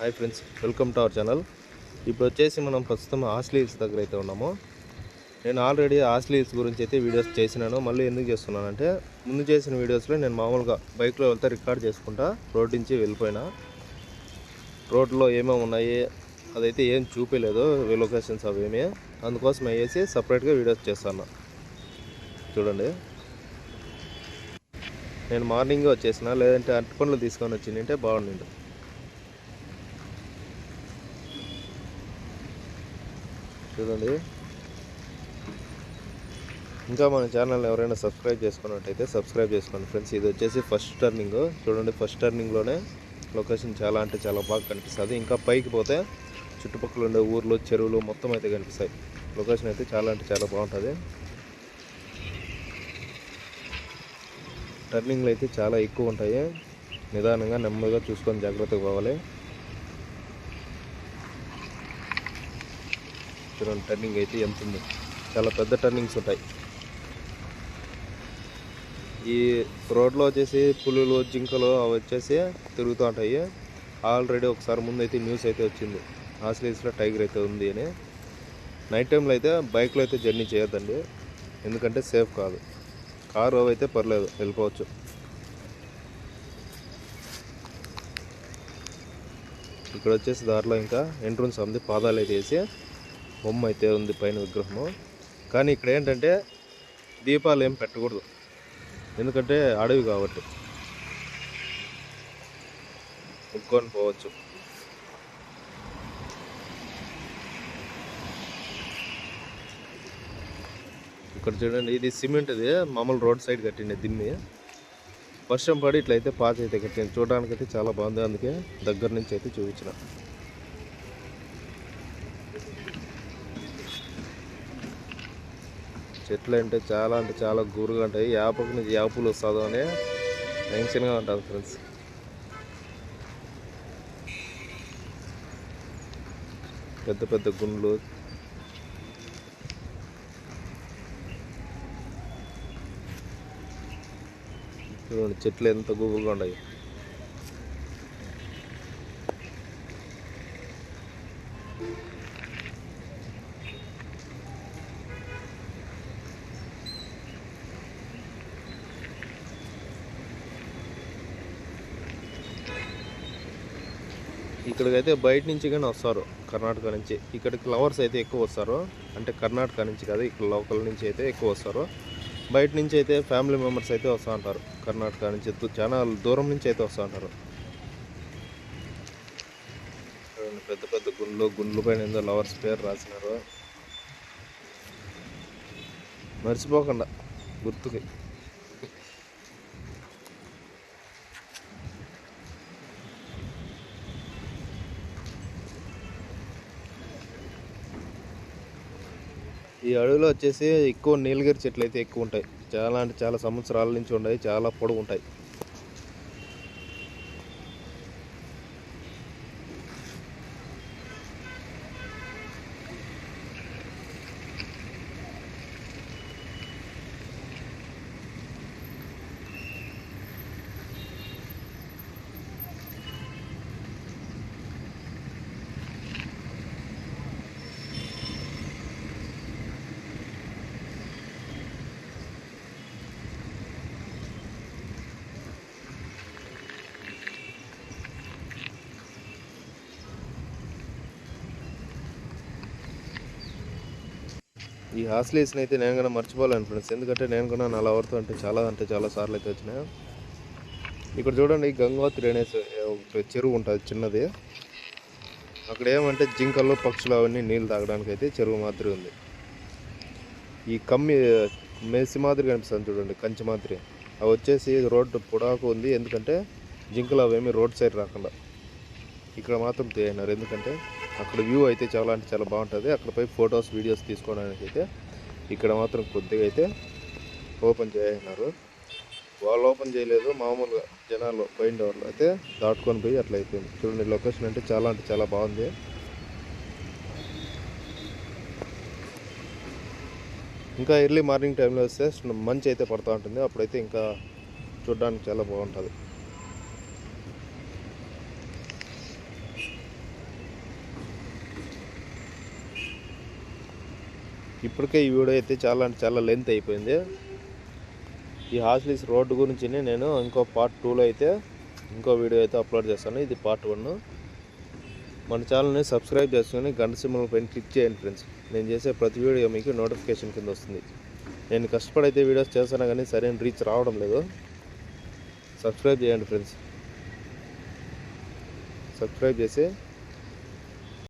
Hi friends welcome to our channel. ఇప్పుడు వచ్చేసి మనం ప్రస్తుతం హాస్లీ హిల్స్ దగ్గర అయితే ఉన్నాము. నేను ఆల్రెడీ హాస్లీ హిల్స్ గురించి అయితే వీడియోస్ చేసినాను. మళ్ళీ ఎందుకు చేస్తున్నానంటే ముందు చేసిన వీడియోస్లో నేను మామూలుగా బైక్లో వెళ్తే రికార్డ్ చేసుకుంటా రోడ్ నుంచి వెళ్ళిపోయినా. రోడ్లో ఏమేమి ఉన్నాయి అదైతే ఏం చూపించలేదు లొకేషన్స్ అవి ఏమీ. అందుకోసం అయ్యేసి సపరేట్గా వీడియోస్ చేస్తాను. చూడండి. నేను మార్నింగే వచ్చేసిన లేదంటే అరటి పండ్లు తీసుకొని వచ్చిందంటే బాగుండింది. చూడండి. ఇంకా మన ఛానల్ ఎవరైనా సబ్స్క్రైబ్ చేసుకున్నట్టయితే సబ్స్క్రైబ్ చేసుకోండి ఫ్రెండ్స్. ఇది వచ్చేసి ఫస్ట్ టర్నింగ్. చూడండి ఫస్ట్ టర్నింగ్లోనే లొకేషన్ చాలా అంటే చాలా బాగా కనిపిస్తుంది. ఇంకా పైకి పోతే చుట్టుపక్కల ఉండే ఊర్లు చెరువులు మొత్తం అయితే కనిపిస్తాయి. లొకేషన్ అయితే చాలా అంటే చాలా బాగుంటుంది. టర్నింగ్లు అయితే చాలా ఎక్కువ ఉంటాయి. నిదానంగా నెమ్మదిగా చూసుకొని జాగ్రత్తగా పోవాలి. చూడండి టర్నింగ్ అయితే ఎంత ఉంది. చాలా పెద్ద టర్నింగ్స్ ఉంటాయి. ఈ రోడ్లో వచ్చేసి పులులు జింకలు అవి వచ్చేసి తిరుగుతూ ఉంటాయి. ఆల్రెడీ ఒకసారి ముందు అయితే న్యూస్ అయితే వచ్చింది. ఆస్ట్రేలియాస్లో టైగర్ అయితే ఉంది అని. నైట్ టైంలో అయితే బైక్లో అయితే జర్నీ చేయొద్దండి. ఎందుకంటే సేఫ్ కాదు. కారు అవి అయితే పర్లేదు వెళ్ళిపోవచ్చు. ఇక్కడ వచ్చేసి దారిలో ఇంకా ఎంట్రన్స్ ఉంది. పాదాలు అయితే వేసి బొమ్మ అయితే ఉంది పైన విగ్రహము. కానీ ఇక్కడ ఏంటంటే దీపాలు ఏం పెట్టకూడదు. ఎందుకంటే అడవి కాబట్టి. ముక్కొని పోవచ్చు. ఇక్కడ చూడండి ఇది సిమెంట్ ఇది మామూలు రోడ్ సైడ్ కట్టిండే దిమ్మి. వర్షం పడి ఇట్లయితే పాత అయితే కట్టింది. చూడడానికి అయితే చాలా బాగుంది. అందుకే దగ్గర నుంచి అయితే చూపించిన. చెట్లు అంటే చాలా అంటే చాలా గురుగా ఉంటాయి. యాపకు నుంచి యాపులు వస్తుందో అని టెన్షన్గా ఉంటుంది ఫ్రెండ్స్. పెద్ద పెద్ద గుండ్లు. చూడండి చెట్లు ఎంత గుబుగా ఉన్నాయి. ఇక్కడికైతే బయట నుంచి కానీ వస్తారు కర్ణాటక నుంచి. ఇక్కడికి లవర్స్ అయితే ఎక్కువ వస్తారు. అంటే కర్ణాటక నుంచి కాదు ఇక్కడ లోకల్ నుంచి అయితే ఎక్కువ వస్తారు. బయట నుంచి అయితే ఫ్యామిలీ మెంబర్స్ అయితే వస్తూ ఉంటారు. కర్ణాటక నుంచి చాలా దూరం నుంచి అయితే వస్తూ ఉంటారు. పెద్ద పెద్ద గుండ్లు గుండ్లు పైన ఏందో లవర్స్ పేరు రాసినారు. మర్చిపోకుండా గుర్తుకి. ఈ అడవిలో వచ్చేసి ఎక్కువ నీలగిరి చెట్లు అయితే ఎక్కువ ఉంటాయి. చాలా అంటే చాలా సంవత్సరాల నుంచి ఉన్నాయి చాలా పొడవు ఉంటాయి ఈ హాస్లీస్ని అయితే నేను కూడా మర్చిపోలేను ఫ్రెండ్స్. ఎందుకంటే నేను కూడా నా లవర్తో అంటే చాలా అంటే చాలా సార్లు అయితే వచ్చినాయి ఇక్కడ చూడండి గంగోత్రి అనేసి ఒక చెరువు ఉంటుంది చిన్నది. అక్కడ ఏమంటే జింకలు పక్షులు అవన్నీ నీళ్ళు తాగడానికి అయితే చెరువు మాదిరి ఉంది. ఈ కమ్మి మెసి మాదిరి కనిపిస్తుంది చూడండి కంచి మాదిరి. అవి వచ్చేసి రోడ్డు పొడాకు ఉంది. ఎందుకంటే జింకలు అవేమి రోడ్ సైడ్ రాకుండా ఇక్కడ మాత్రం తీయన్నారు ఎందుకంటే అక్కడ వ్యూ అయితే చాలా అంటే చాలా బాగుంటుంది. అక్కడ పోయి ఫొటోస్ వీడియోస్ తీసుకోవడానికి అయితే ఇక్కడ మాత్రం కొద్దిగా అయితే ఓపెన్ చేయన్నారు వాళ్ళు ఓపెన్ చేయలేదు మామూలుగా జనాలు పోయిన వాళ్ళు అయితే దాటుకొని పోయి అట్లా అయిపోయింది. చూడండి లొకేషన్ అంటే చాలా అంటే చాలా బాగుంది. ఇంకా ఎర్లీ మార్నింగ్ టైంలో వస్తే మంచి అయితే పడుతూ ఉంటుంది. అప్పుడైతే ఇంకా చూడడానికి చాలా బాగుంటుంది. ఇప్పటికే ఈ వీడియో అయితే చాలా అంటే చాలా లెంత్ అయిపోయింది. ఈ హాస్లీస్ రోడ్డు గురించి నేను ఇంకో పార్ట్ టూలో అయితే ఇంకో వీడియో అయితే అప్లోడ్ చేస్తాను. ఇది పార్ట్ వన్ మన ఛానల్ని సబ్స్క్రైబ్ చేసుకొని గంట సింబల్ పైన క్లిక్ చేయండి ఫ్రెండ్స్ నేను చేసే ప్రతి వీడియో మీకు నోటిఫికేషన్ కింద వస్తుంది. నేను కష్టపడైతే వీడియోస్ చేస్తాను కానీ సరైన రీచ్ రావడం లేదు. సబ్స్క్రైబ్ చేయండి ఫ్రెండ్స్ సబ్స్క్రైబ్ చేసి